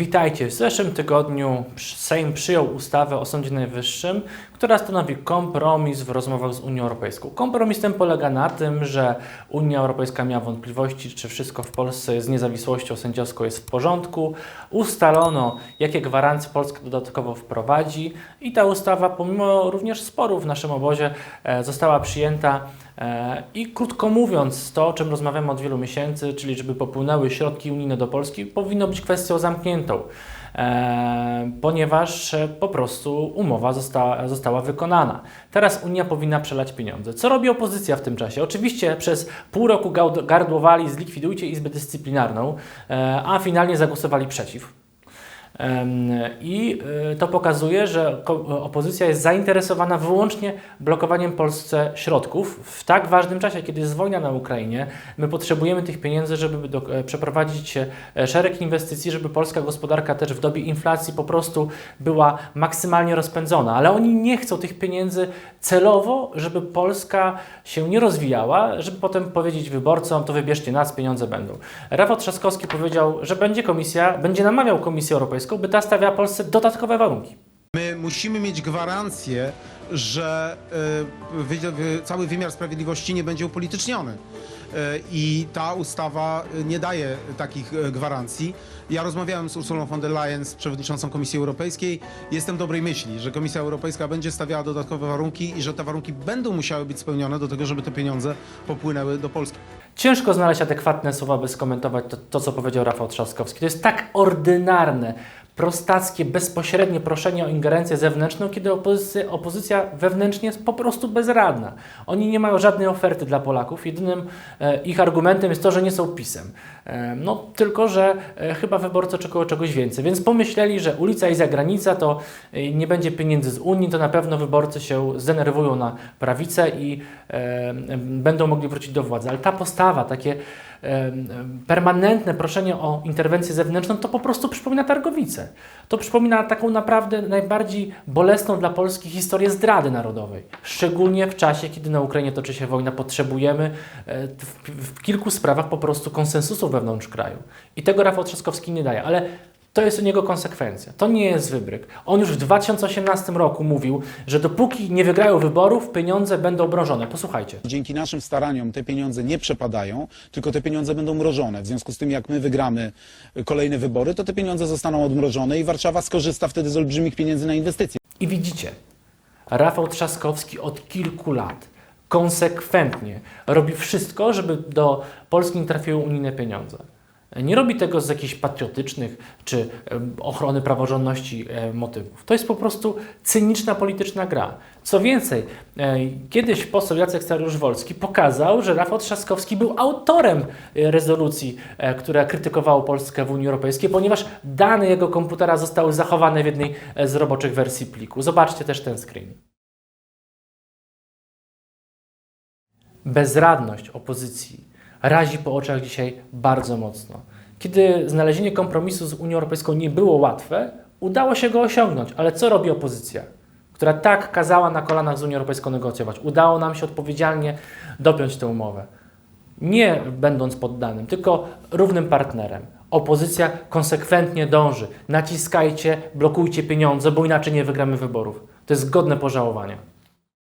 Witajcie. W zeszłym tygodniu Sejm przyjął ustawę o Sądzie Najwyższym, która stanowi kompromis w rozmowach z Unią Europejską. Kompromis ten polega na tym, że Unia Europejska miała wątpliwości, czy wszystko w Polsce z niezawisłością sędziowską jest w porządku. Ustalono, jakie gwarancje Polska dodatkowo wprowadzi i ta ustawa, pomimo również sporów w naszym obozie, e, została przyjęta. E, I krótko mówiąc, to o czym rozmawiamy od wielu miesięcy, czyli żeby popłynęły środki unijne do Polski, powinno być kwestią zamkniętą, e, ponieważ e, po prostu umowa została, została wykonana. Teraz Unia powinna przelać pieniądze. Co robi opozycja w tym czasie? Oczywiście przez pół roku gardłowali zlikwidujcie Izbę Dyscyplinarną, a finalnie zagłosowali przeciw. I y, to pokazuje, że opozycja jest zainteresowana wyłącznie blokowaniem Polsce środków w tak ważnym czasie, kiedy jest wojna na Ukrainie. My potrzebujemy tych pieniędzy, żeby do, e, przeprowadzić e, szereg inwestycji, żeby polska gospodarka też w dobie inflacji po prostu była maksymalnie rozpędzona. Ale oni nie chcą tych pieniędzy celowo, żeby Polska się nie rozwijała, żeby potem powiedzieć wyborcom, to wybierzcie nas, pieniądze będą. Rafał Trzaskowski powiedział, że będzie komisja, będzie namawiał Komisję Europejską, by ta stawiała Polsce dodatkowe warunki. My musimy mieć gwarancję, że wy, wy, cały wymiar sprawiedliwości nie będzie upolityczniony. Y, I ta ustawa nie daje takich gwarancji. Ja rozmawiałem z Ursulą von der Leyen, z przewodniczącą Komisji Europejskiej. Jestem dobrej myśli, że Komisja Europejska będzie stawiała dodatkowe warunki i że te warunki będą musiały być spełnione do tego, żeby te pieniądze popłynęły do Polski. Ciężko znaleźć adekwatne słowa, by skomentować to, to co powiedział Rafał Trzaskowski. To jest tak ordynarne, prostackie, bezpośrednie proszenie o ingerencję zewnętrzną, kiedy opozycja, opozycja wewnętrznie jest po prostu bezradna. Oni nie mają żadnej oferty dla Polaków. Jedynym e, ich argumentem jest to, że nie są pisem. E, no tylko, że e, chyba wyborcy oczekują czegoś więcej. Więc pomyśleli, że ulica i zagranica to e, nie będzie pieniędzy z Unii, to na pewno wyborcy się zdenerwują na prawicę i e, będą mogli wrócić do władzy. Ale ta postawa, takie permanentne proszenie o interwencję zewnętrzną, to po prostu przypomina targowicę. To przypomina taką naprawdę najbardziej bolesną dla Polski historię zdrady narodowej. Szczególnie w czasie, kiedy na Ukrainie toczy się wojna, potrzebujemy e, w, w kilku sprawach po prostu konsensusu wewnątrz kraju. I tego Rafał Trzaskowski nie daje. Ale to jest u niego konsekwencja. To nie jest wybryk. On już w 2018 roku mówił, że dopóki nie wygrają wyborów, pieniądze będą mrożone. Posłuchajcie. Dzięki naszym staraniom te pieniądze nie przepadają, tylko te pieniądze będą mrożone. W związku z tym, jak my wygramy kolejne wybory, to te pieniądze zostaną odmrożone i Warszawa skorzysta wtedy z olbrzymich pieniędzy na inwestycje. I widzicie, Rafał Trzaskowski od kilku lat konsekwentnie robi wszystko, żeby do Polski nie trafiły unijne pieniądze. Nie robi tego z jakichś patriotycznych czy ochrony praworządności e, motywów. To jest po prostu cyniczna polityczna gra. Co więcej, e, kiedyś poseł Jacek Stariusz-Wolski pokazał, że Rafał Trzaskowski był autorem e, rezolucji, która krytykowała Polskę w Unii Europejskiej, ponieważ dane jego komputera zostały zachowane w jednej z roboczych wersji pliku. Zobaczcie też ten screen. Bezradność opozycji razi po oczach dzisiaj bardzo mocno. Kiedy znalezienie kompromisu z Unią Europejską nie było łatwe, udało się go osiągnąć, ale co robi opozycja, która tak kazała na kolanach z Unią Europejską negocjować? Udało nam się odpowiedzialnie dopiąć tę umowę. Nie będąc poddanym, tylko równym partnerem. Opozycja konsekwentnie dąży. Naciskajcie, blokujcie pieniądze, bo inaczej nie wygramy wyborów. To jest godne pożałowania.